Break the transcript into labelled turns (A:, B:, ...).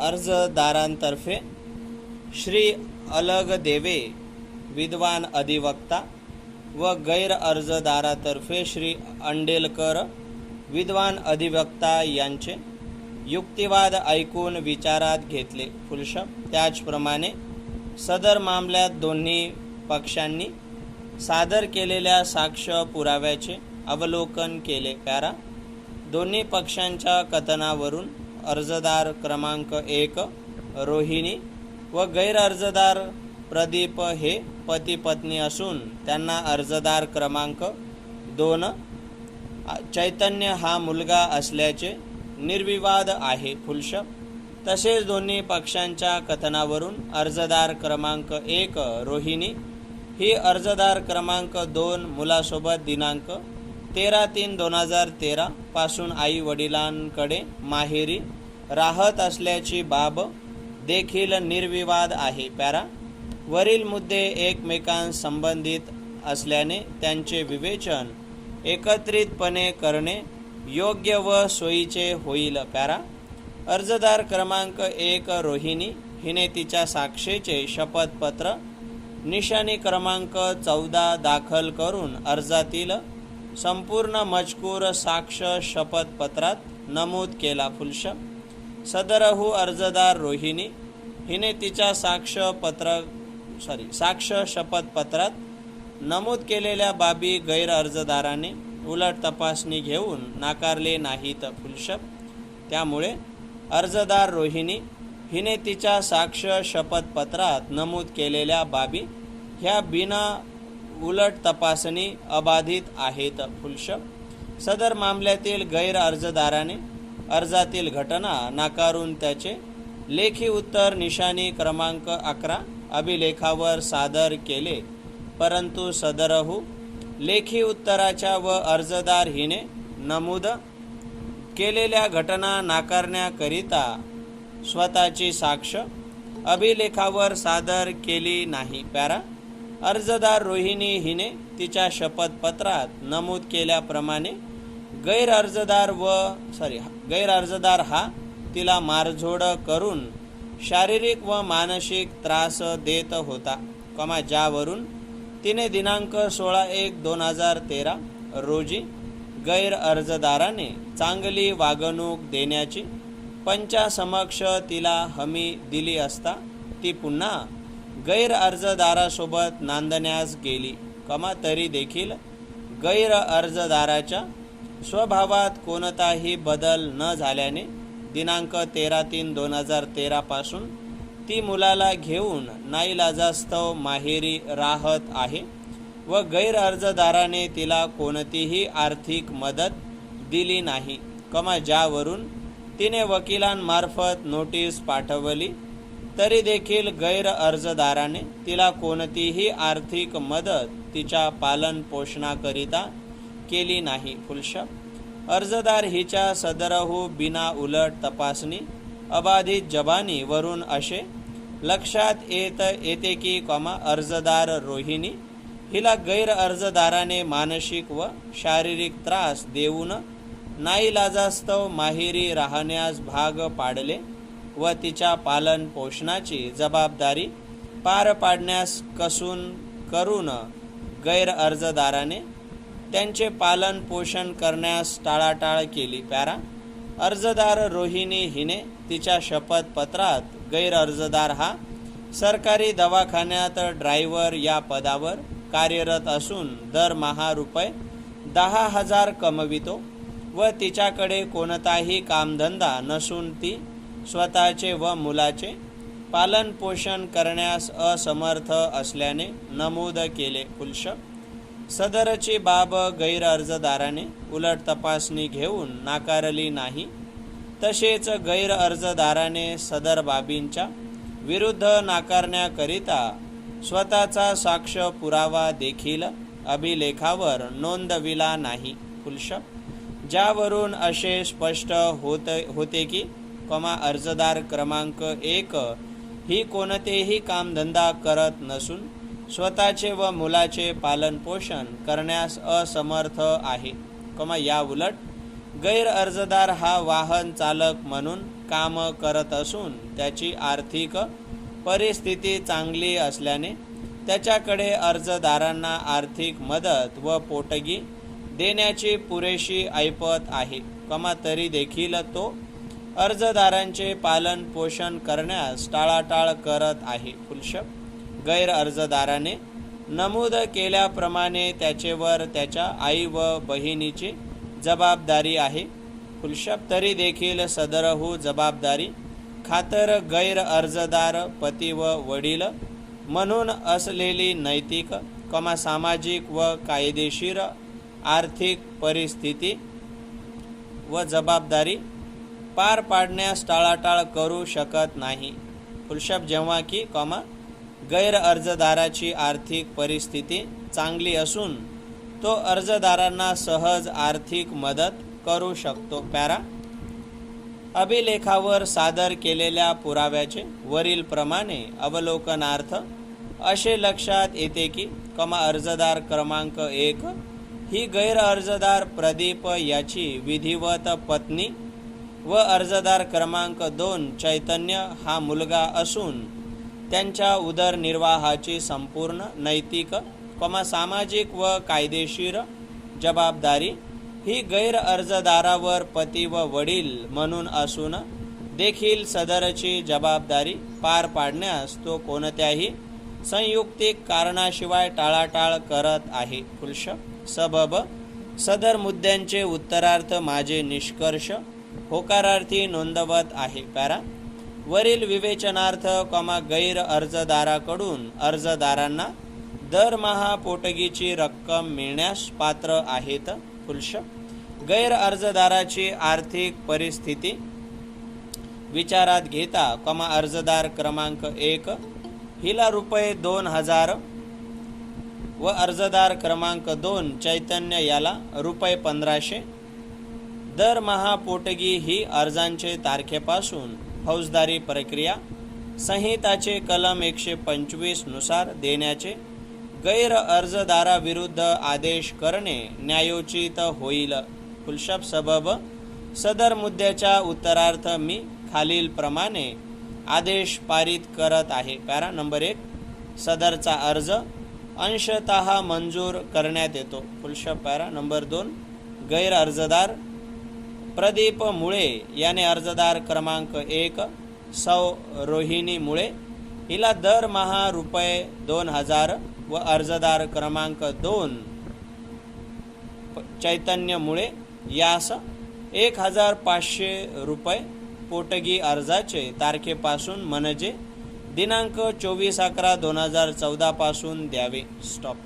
A: अर्जदारांतर्फे श्री अलग देवे विद्वान अधिवक्ता व गैर अर्जदारातर्फे श्री अंडेलकर विद्वान अधिवक्ता यांचे युक्तिवाद ऐकून विचारात घेतले. फुलश त्याचप्रमाणे सदर मामल्यात दोन्ही पक्षांनी सादर केलेल्या साक्ष पुराव्याचे अवलोकन केले. पॅरा दोन्ही पक्षांच्या कथनावरून अर्जदार क्रमांक एक रोहिणी व गैर अर्जदार प्रदीप हे पती पत्नी असून त्यांना अर्जदार क्रमांक दोन. चैतन्य हा मुलगा असल्याचे निर्विवाद आहे फुलश तसेच दोन्ही पक्षांच्या कथनावरून अर्जदार क्रमांक एक रोहिणी ही अर्जदार क्रमांक दोन मुलासोबत दिनांक तेरा तीन दोन हजार तेरा पासून आई वडिलांकडे माहेरी राहत असल्याची बाब देखील निर्विवाद आहे पॅरा वरील मुद्दे एकमेकांसंबंधित असल्याने त्यांचे विवेचन एकत्रितपणे करणे योग्य व सोयीचे होईल पॅरा अर्जदार क्रमांक एक रोहिणी हिने तिच्या साक्षेचे शपथपत्र निशाणी क्रमांक चौदा दाखल करून अर्जातील संपूर्ण मजकूर साक्ष शपथपत्रात नमूद केला फुलश. सदरहू अर्जदार रोहिणी. हिने तिच्या साक्ष पत्र सॉरी साक्ष शपथपत्रात नमूद केलेल्या बाबी गैर अर्जदाराने उलट तपासणी घेऊन नाकारले नाहीत फुलशप त्यामुळे अर्जदार रोहिणी हिने तिच्या साक्ष शपथपत्रात नमूद केलेल्या बाबी ह्या बिना उलट तपासणी अबाधित आहेत फुलश. सदर मामल्यातील गैर अर्जदाराने अर्जातील घटना नाकारून त्याचे लेखी उत्तर निशाणी क्रमांक अकरा अभिलेखावर सादर केले. परंतु सदरहू लेखी उत्तराच्या व अर्जदार हिने नमूद केलेल्या घटना नाकारण्याकरिता स्वतःची साक्ष अभिलेखावर सादर केली नाही. पॅरा अर्जदार रोहिणी हिने तिच्या शपथपत्रात नमूद केल्याप्रमाणे गैर अर्जदार व सॉरी गैर अर्जदार हा तिला मारझोड करून शारीरिक व मानसिक त्रास देत होता कमा ज्यावरून तिने दिनांक सोळा एक दोन हजार तेरा रोजी गैर अर्जदाराने चांगली वागणूक देण्याची पंचासमक्ष तिला हमी दिली असता ती पुन्हा गैर अर्जदारासोबत नांदण्यास गेली. कमा तरी देखील गैर अर्जदाराच्या स्वभावात कोणताही बदल न झाल्याने दिनांक तेरा तीन दोन हजार तेरापासून ती मुलाला घेऊन नाईलाजास्तव माहेरी राहत आहे व गैर अर्जदाराने तिला कोणतीही आर्थिक मदत दिली नाही. कमा ज्यावरून तिने वकिलांमार्फत नोटीस पाठवली तरी देखील गैर अर्जदाराने तिला कोणतीही आर्थिक मदत तिच्या पालन पोषणाकरिता केली नाही फुलश अर्जदार हिच्या सदरहू बिना उलट तपासणी अबाधित जबानी वरून असे लक्षात येत येते की कॉमा अर्जदार रोहिणी हिला गैर अर्जदाराने मानसिक व शारीरिक त्रास देऊन नाईलाजास्तव माहेरी राहण्यास भाग पाडले. व तिच्या पालन पोषणाची जबाबदारी पार पाडण्यास कसून करून गैर अर्जदाराने त्यांचे पालन पोषण करण्यास टाळाटाळ केली प्यारा. अर्जदार रोहिणी हिने तिच्या शपथपत्रात गैर अर्जदार हा सरकारी दवाखान्यात ड्रायव्हर या पदावर कार्यरत असून दरमहा रुपये दहा हजार कमवितो व तिच्याकडे कोणताही कामधंदा नसून ती स्वतःचे व मुलाचे पालनपोषण करण्यास असमर्थ असल्याने नमूद केले पुलश. सदरची बाब गैरअर्जदाराने उलट तपासणी घेऊन नाकारली नाही. तसेच गैरअर्जदाराने सदर बाबींच्या विरुद्ध नाकारण्याकरिता स्वतःचा साक्ष पुरावा देखील अभिलेखावर नोंदविला नाही पुलश. ज्यावरून असे स्पष्ट होत होते की कमा अर्जदार क्रमांक एक. ही कोणतेही कामधंदा करत नसून स्वतःचे व मुलाचे पालनपोषण करण्यास असमर्थ आहे. कमा या उलट गैर अर्जदार हा वाहन चालक म्हणून काम करत असून त्याची आर्थिक परिस्थिती चांगली असल्याने त्याच्याकडे अर्जदारांना आर्थिक मदत व पोटगी देण्याची पुरेशी ऐपत आहे. कमा तरी देखील तो अर्जदारांचे पालन पोषण करण्यास टाळाटाळ करत आहे. फुलशप गैर अर्जदाराने नमूद केल्याप्रमाणे त्याचेवर त्याच्या आई व बहिणीची जबाबदारी आहे. फुलशप तरी देखील सदरहू जबाबदारी खातर गैर अर्जदार पती व वडील म्हणून असलेली नैतिक कमा सामाजिक व कायदेशीर आर्थिक परिस्थिती व जबाबदारी पार पाडण्यास टाळाटाळ करू शकत नाही. फुलशब जेव्हा की कॉमा गैर अर्जदाराची आर्थिक परिस्थिती चांगली असून तो अर्जदारांना सहज आर्थिक मदत करू शकतो. पॅरा अभिलेखावर सादर केलेल्या पुराव्याचे वरील प्रमाणे अवलोकनार्थ असे लक्षात येते की कमा अर्जदार क्रमांक एक ही गैर अर्जदार प्रदीप याची विधिवत पत्नी व अर्जदार क्रमांक दोन चैतन्य हा मुलगा असून त्यांच्या उदरनिर्वाहाची संपूर्ण नैतिक कमा सामाजिक व कायदेशीर जबाबदारी ही गैर अर्जदारावर पती व वडील म्हणून असून देखील सदरची जबाबदारी पार पाडण्यास तो कोणत्याही संयुक्तिक कारणाशिवाय टाळाटाळ करत आहे. फुलश सबब सदर मुद्द्यांचे उत्तरार्थ माझे निष्कर्ष होकारार्थी नोंदवत आहे. पॅरा. वरील विवेचनार्थ कॉमा गैर अर्जदाराकडून अर्जदारांना दरमहा पोटगीची रक्कम मिळण्यास पात्र आहेत. पुरुष गैर अर्जदाराची आर्थिक परिस्थिती विचारात घेता कमा अर्जदार क्रमांक एक. हिला रुपये दोन हजार व अर्जदार क्रमांक दोन चैतन्य याला रुपये पंधराशे दरमहा पोटगी ही अर्जांचे तारखेपासून फौजदारी प्रक्रिया संहिताचे कलम एकशे पंचवीसनुसार देण्याचे गैर अर्जदाराविरुद्ध आदेश करणे न्यायोचित होईल. फुलशप सबब सदर मुद्द्याच्या उत्तरार्थ मी खालीलप्रमाणे आदेश पारित करत आहे. पॅरा नंबर एक सदरचा अर्ज अंशतः मंजूर करण्यात येतो. पुलशप पॅरा नंबर दोन गैर अर्जदार प्रदीप मुळे याने अर्जदार क्रमांक एक सौ रोहिणी मुळे हिला दरमहा रुपये दोन हजार व अर्जदार क्रमांक दोन चैतन्य मुळे यास एक हजार पाचशे रुपये पोटगी अर्जाचे तारखेपासून म्हणजे दिनांक चोवीस अकरा दोन हजार चौदापासून द्यावे. स्टॉप.